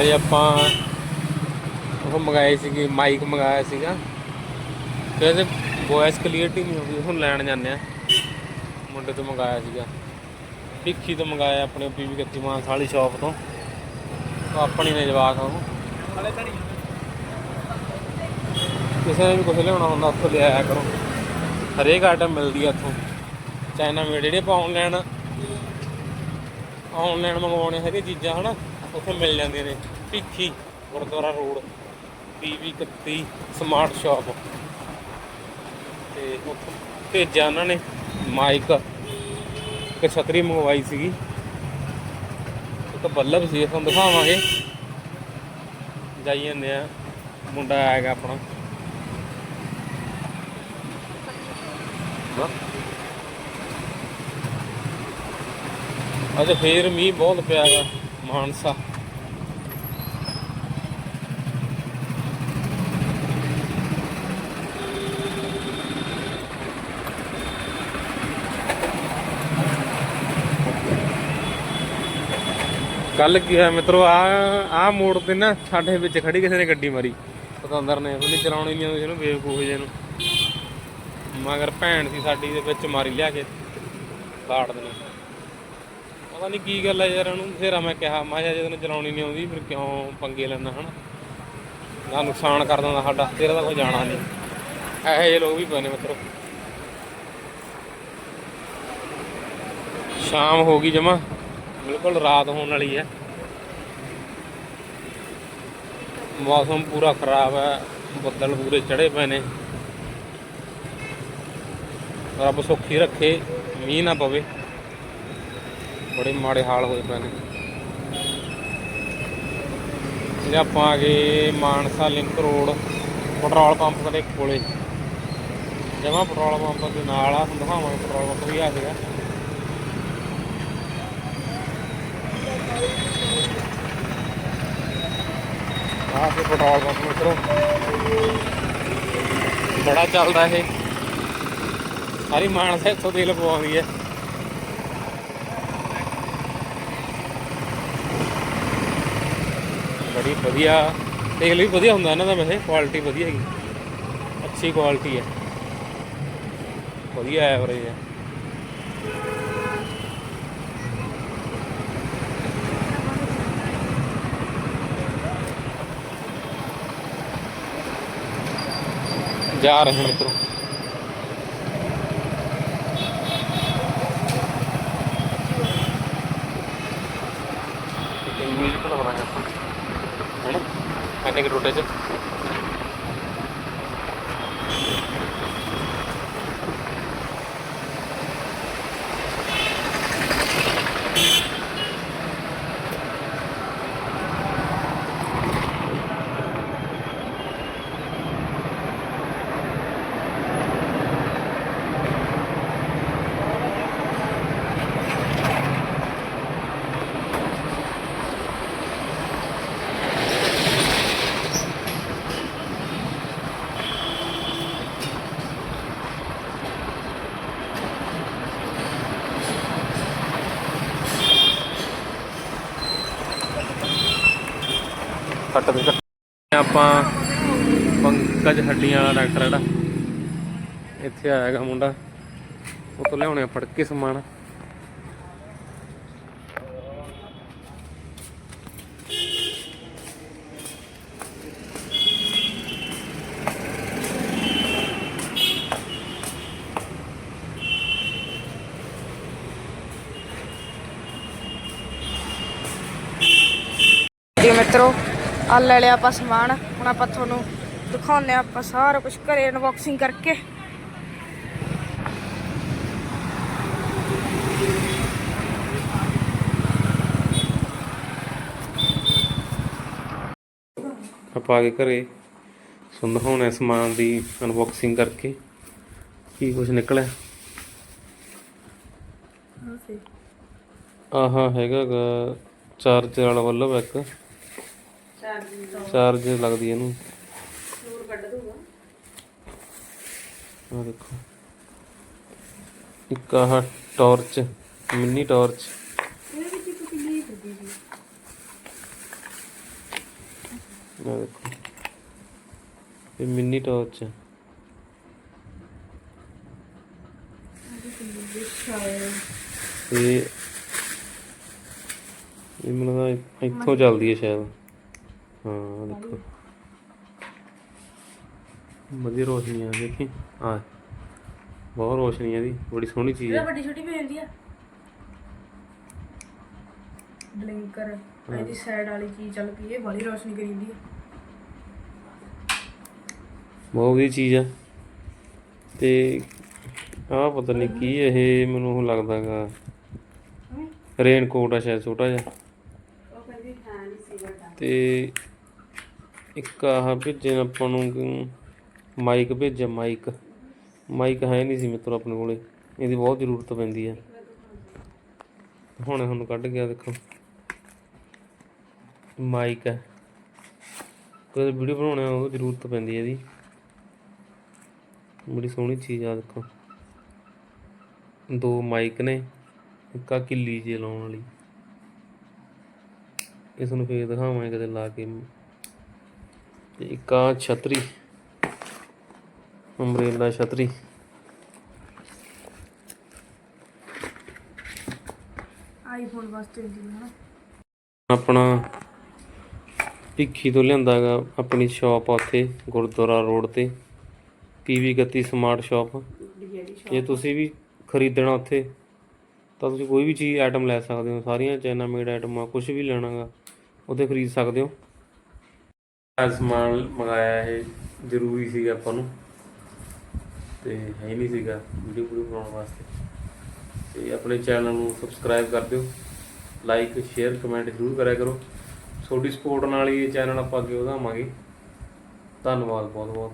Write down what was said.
ਨਾਲੇ ਆਪਾਂ ਉਹ ਮੰਗਾਏ ਸੀਗੇ ਮਾਈਕ ਮੰਗਾਇਆ ਸੀਗਾ। ਤੇ ਇਹਦੇ ਵੌਇਸ ਕਲੀਅਰਟੀ ਨਹੀਂ ਹੁੰਦੀ, ਹੁਣ ਲੈਣ ਜਾਂਦੇ ਆ। ਮੁੰਡੇ ਤੋਂ ਮੰਗਾਇਆ ਸੀਗਾ। ਭਿੱਖੀ ਤੋਂ ਮੰਗਾਇਆ ਆਪਣੇ ਬੀਬੀ ਕੱਤੀ ਮਾਨਸ ਵਾਲੀ ਸ਼ਾਪ ਤੋਂ। ਆਪਣੀ ਨੇ ਜਵਾਕ ਉਹ। ਕਿਸੇ ਨੇ ਵੀ ਕੁਝ ਲਿਆਉਣਾ ਹੁੰਦਾ, ਉੱਥੋਂ ਲਿਆਇਆ ਕਰੋ। ਹਰੇਕ ਆਈਟਮ ਮਿਲਦੀ ਆ ਉੱਥੋਂ ਚਾਈਨਾ ਮੇਡ ਜਿਹੜੇ ਆਪਾਂ ਆਨਲਾਈਨ ਆਨਲਾਈਨ ਮੰਗਵਾਉਣੇ ਹੈਗੇ ਚੀਜ਼ਾਂ, ਹਨਾ। ਉੱਥੇ ਮਿਲ ਜਾਂਦੀਆਂ ਨੇ। Bhikhi, Gurdwara road, PV 31 smart shop. ਤੇ ਉੱਥੋਂ ਭੇਜਿਆ ਉਹਨਾਂ ਨੇ ਮਾਈਕ। ਇੱਕ ਛਤਰੀ ਮੰਗਵਾਈ ਸੀਗੀ। ਇੱਕ ਬੱਲਬ ਸੀ, ਤੁਹਾਨੂੰ ਦਿਖਾਵਾਂਗੇ। ਜਾਈ ਜਾਂਦੇ ਆ। ਮੁੰਡਾ ਆਏਗਾ ਆਪਣਾ। ਅੱਜ ਫੇਰ ਮੀਂਹ ਬਹੁਤ ਪਿਆ ਹੈ ਮਾਨਸਾ। ਕੱਲ ਕੀ ਹੋਇਆ ਮਿੱਤਰੋ? ਆ ਆ ਮੋੜ ਤੇ ਨਾ ਸਾਡੇ ਵਿੱਚ ਖੜੀ ਕਿਸੇ ਨੇ ਗੱਡੀ ਮਾਰੀ। ਪਤੰਦਰ ਨੇ, ਉਹਨੇ ਚਲਾਉਣੀ ਨਹੀਂ ਆਉਂਦੀ ਇਹਨੂੰ ਬੇਵਕੂਫ ਜੇ ਨੂੰ। ਮਗਰ ਭੈਣ ਸੀ ਸਾਡੀ ਦੇ ਵਿੱਚ ਮਾਰੀ ਲਿਆ ਕੇ ਬਾੜ ਦੇ ਪਤਾ ਨਹੀਂ ਕੀ ਗੱਲ ਹੈ ਯਾਰ, ਉਹਨੂੰ ਫੇਰ ਮੈਂ ਕਿਹਾ ਮੈਂ ਕਿਹਾ ਜੇ ਤੈਨੂੰ ਚਲਾਉਣੀ ਨਹੀਂ ਆਉਂਦੀ, ਫਿਰ ਕਿਉਂ ਪੰਗੇ ਲੈਣਾ ਹਨਾ? ਨਾ ਨੁਕਸਾਨ ਕਰ ਦਿੰਦਾ ਸਾਡਾ, ਤੇਰਾ ਤਾਂ ਕੋਈ ਜਾਣਾ ਨਹੀਂ। ਇਹੋ ਜਿਹੇ ਲੋਕ ਵੀ ਪਏ ਨੇ ਮਿੱਤਰੋ। ਸ਼ਾਮ ਹੋ ਗਈ ਜਮਾ। ਬਿਲਕੁਲ ਰਾਤ ਹੋਣ ਵਾਲੀ ਹੈ। ਮੌਸਮ ਪੂਰਾ ਖਰਾਬ ਹੈ, ਬੱਦਲ ਪੂਰੇ ਚੜੇ ਪਏ ਨੇ। ਰੱਬ ਸੁੱਖੀ ਰੱਖੇ, ਮੀਂਹ ਨਾ ਪਵੇ। ਬੜੇ ਮਾੜੇ ਹਾਲ ਹੋਏ ਪਏ ਨੇ। ਜੇ ਆਪਾਂ ਆ ਗਏ Mansa link road, petrol pump ਦੇ ਕੋਲੇ। ਜਮਾ ਪੈਟਰੋਲ ਪੰਪ ਦੇ ਨਾਲ ਆ, ਦਿਖਾਵਾਂਗੇ ਪੈਟਰੋਲ ਪੰਪ ਵੀ ਆ ਸੀਗਾ। ਆਹ ਤੇ ਪੈਟਰੋਲ ਪੰਪ ਮਿੱਤਰੋ ਬੜਾ ਚੱਲਦਾ ਇਹ। ਸਾਰੀ ਮਾਨਸਾ ਇੱਥੋਂ ਤੇਲ ਪਵਾਉਂਦੀ ਹੈ। ਬੜੀ ਵਧੀਆ। ਤੇਲ ਵੀ ਵਧੀਆ ਹੁੰਦਾ ਇਹਨਾਂ ਦਾ ਵੈਸੇ ਕੁਆਲਿਟੀ ਵਧੀਆ ਹੈਗੀ। ਅੱਛੀ ਕੁਆਲਿਟੀ ਹੈ। ਵਧੀਆ ਐਵਰੇਜ ਹੈ। ਜਾ ਰਹੇ ਹਾਂ ਮਿੱਤਰੋ ਇੰਗਲਿਸ਼ ਪਤਾ ਬਣਾਇਆ ਆਪਾਂ ਹੈ ਨਾ ਕੱਟ ਦੇ ਆਪਾਂ ਪੰਕਜ ਹੱਡੀਆਂ ਵਾਲਾ ਡਾਕਟਰ ਜਿਹੜਾ। ਇੱਥੇ ਆਏਗਾ ਮੁੰਡਾ। ਉਹ ਤੋਂ ਲਿਆਉਣੇ ਆ ਫੜ ਕੇ ਸਮਾਨ ਮਿੱਤਰੋ ਆ ਲੈ ਲਿਆ ਆਪਾਂ ਸਮਾਨ। ਹੁਣ ਆਪਾਂ ਤੁਹਾਨੂੰ ਦਿਖਾਉਂਦੇ ਆਪਾਂ ਸਾਰਾ ਕੁਝ ਘਰੇ ਅਨਬਾਕਸਿੰਗ ਕਰਕੇ। ਆਪਾਂ ਆ ਕੇ ਘਰੇ। ਸੁਣ ਦਿਖਾਉਣੇ ਸਮਾਨ ਦੀ ਅਨਬਾਕਸਿੰਗ ਕਰਕੇ। ਕੀ ਕੁਝ ਨਿਕਲਿਆ? ਆਹਾ ਹੈਗਾ ਚਾਰਜਰ ਵਾਲਾ ਬੱਲਬ ਇੱਕ। ਚਾਰਜ ਲੱਗਦੀ ਇਹਨੂੰ। ਆ ਦੇਖੋ। ਇੱਕ ਆਹ ਟਾਰਚ ਮਿੰਨੀ ਟਾਰਚ। ਆ ਦੇਖੋ। ਇਹ ਮਿੰਨੀ ਟਾਰਚ ਹੈ ਤੇ ਇਹ ਮੈਨੂੰ ਇੱਥੋਂ ਚੱਲਦੀ ਹੈ ਸ਼ਾਇਦ। ਹਾਂ ਦੇਖੋ। ਵਧੀਆ। ਰੋਸ਼ਨੀ ਆ ਦੇਖੀ ਆ ਬਹੁਤ ਰੋਸ਼ਨੀ ਆ ਇਹਦੀ। ਬੜੀ ਸੋਹਣੀ ਚੀਜ਼ ਹੈ ਵੱਡੀ ਛੋਟੀ ਵੀ ਹੁੰਦੀ ਆ। ਬਲਿੰਕਰ ਇਹਦੀ ਸਾਈਡ ਵਾਲੀ ਚੀਜ਼ ਚੱਲ ਪਈ ਇਹ ਬੜੀ ਰੋਸ਼ਨੀ ਕਰੀ ਜਾਂਦੀ ਹੈ ਬਹੁਤ ਵਧੀਆ ਚੀਜ਼ ਆ। ਤੇ ਆਹ ਪਤਾ ਨਹੀਂ ਕੀ ਇਹ ਮੈਨੂੰ ਉਹ ਲੱਗਦਾਗਾ ਰੇਨ ਕੋਟ ਆ ਸ਼ਾਇਦ ਛੋਟਾ ਜਿਹਾ। ਤੇ ਇੱਕ ਆਹ ਭੇਜੇ ਆਪਾਂ ਨੂੰ ਮਾਈਕ ਭੇਜਿਆ, ਮਾਈਕ। ਮਾਈਕ ਹੈ ਨਹੀਂ ਸੀ ਮਿੱਤਰ ਆਪਣੇ ਕੋਲੇ। ਇਹਦੀ ਬਹੁਤ ਜ਼ਰੂਰਤ ਪੈਂਦੀ ਹੈ। ਹੁਣ ਹੁਣ ਕੱਢ ਗਿਆ, ਦੇਖੋ। ਮਾਈਕ ਹੈ। ਕੋਈ ਵੀਡੀਓ ਬਣਾਉਣਾ ਉਹ ਜ਼ਰੂਰਤ ਪੈਂਦੀ ਹੈ ਇਹਦੀ। ਬੜੀ ਸੋਹਣੀ ਚੀਜ਼ ਆ, ਦੇਖੋ। ਦੋ ਮਾਈਕ ਨੇ, ਇੱਕ ਆ ਕਿੱਲੀ ਜੇ ਲਾਉਣ ਵਾਲੀ। ਇਸ ਨੂੰ ਫੇਰ ਦਿਖਾਵਾਂਗੇ ਕਦੇ ਲਾ ਕੇ। ਤੇ ਇੱਕ ਆ ਛਤਰੀ। ਅੰਬ੍ਰੇਲਾ ਛਤਰੀ। ਆਈਫੋਨ ਵਾਸਤੇ ਹੁੰਦੀ ਹੈ ਨਾ। ਆਪਣਾ ਭਿੱਖੀ ਤੋਂ ਲਿਆਂਦਾਗਾ ਆਪਣੀ ਸ਼ਾਪ ਆ ਉੱਥੇ ਗੁਰਦੁਆਰਾ ਰੋਡ ਤੇ। ਪੀਵੀ 31 ਸਮਾਰਟ ਸ਼ਾਪ ਜੇ ਤੁਸੀਂ ਵੀ ਖਰੀਦਣਾ ਉੱਥੇ ਤਾਂ ਤੁਸੀਂ ਕੋਈ ਵੀ ਚੀਜ਼ ਆਈਟਮ ਲੈ ਸਕਦੇ ਹੋ। ਸਾਰੀਆਂ ਚਾਈਨਾ ਮੇਡ ਆਈਟਮਾਂ ਕੁਝ ਵੀ ਲੈਣਾਗਾ ਉੱਥੇ ਖਰੀਦ ਸਕਦੇ ਹੋ। ਸਮਾਨ ਮੰਗਾਇਆ ਇਹ ਜ਼ਰੂਰੀ ਸੀਗਾ ਆਪਾਂ ਨੂੰ। ਤੇ ਹੈ ਨਹੀਂ ਸੀਗਾ ਵੀਡੀਓ ਵੀਡੀਓ ਬਣਾਉਣ ਵਾਸਤੇ। ਤੇ ਆਪਣੇ ਚੈਨਲ ਨੂੰ ਸਬਸਕ੍ਰਾਈਬ ਕਰ ਦਿਓ। ਲਾਈਕ ਸ਼ੇਅਰ ਕਮੈਂਟ ਜ਼ਰੂਰ ਕਰਿਆ ਕਰੋ। ਤੁਹਾਡੀ ਸਪੋਰਟ ਨਾਲ ਹੀ ਇਹ ਚੈਨਲ ਆਪਾਂ ਅੱਗੇ ਵਧਾਵਾਂਗੇ। ਧੰਨਵਾਦ ਬਹੁਤ ਬਹੁਤ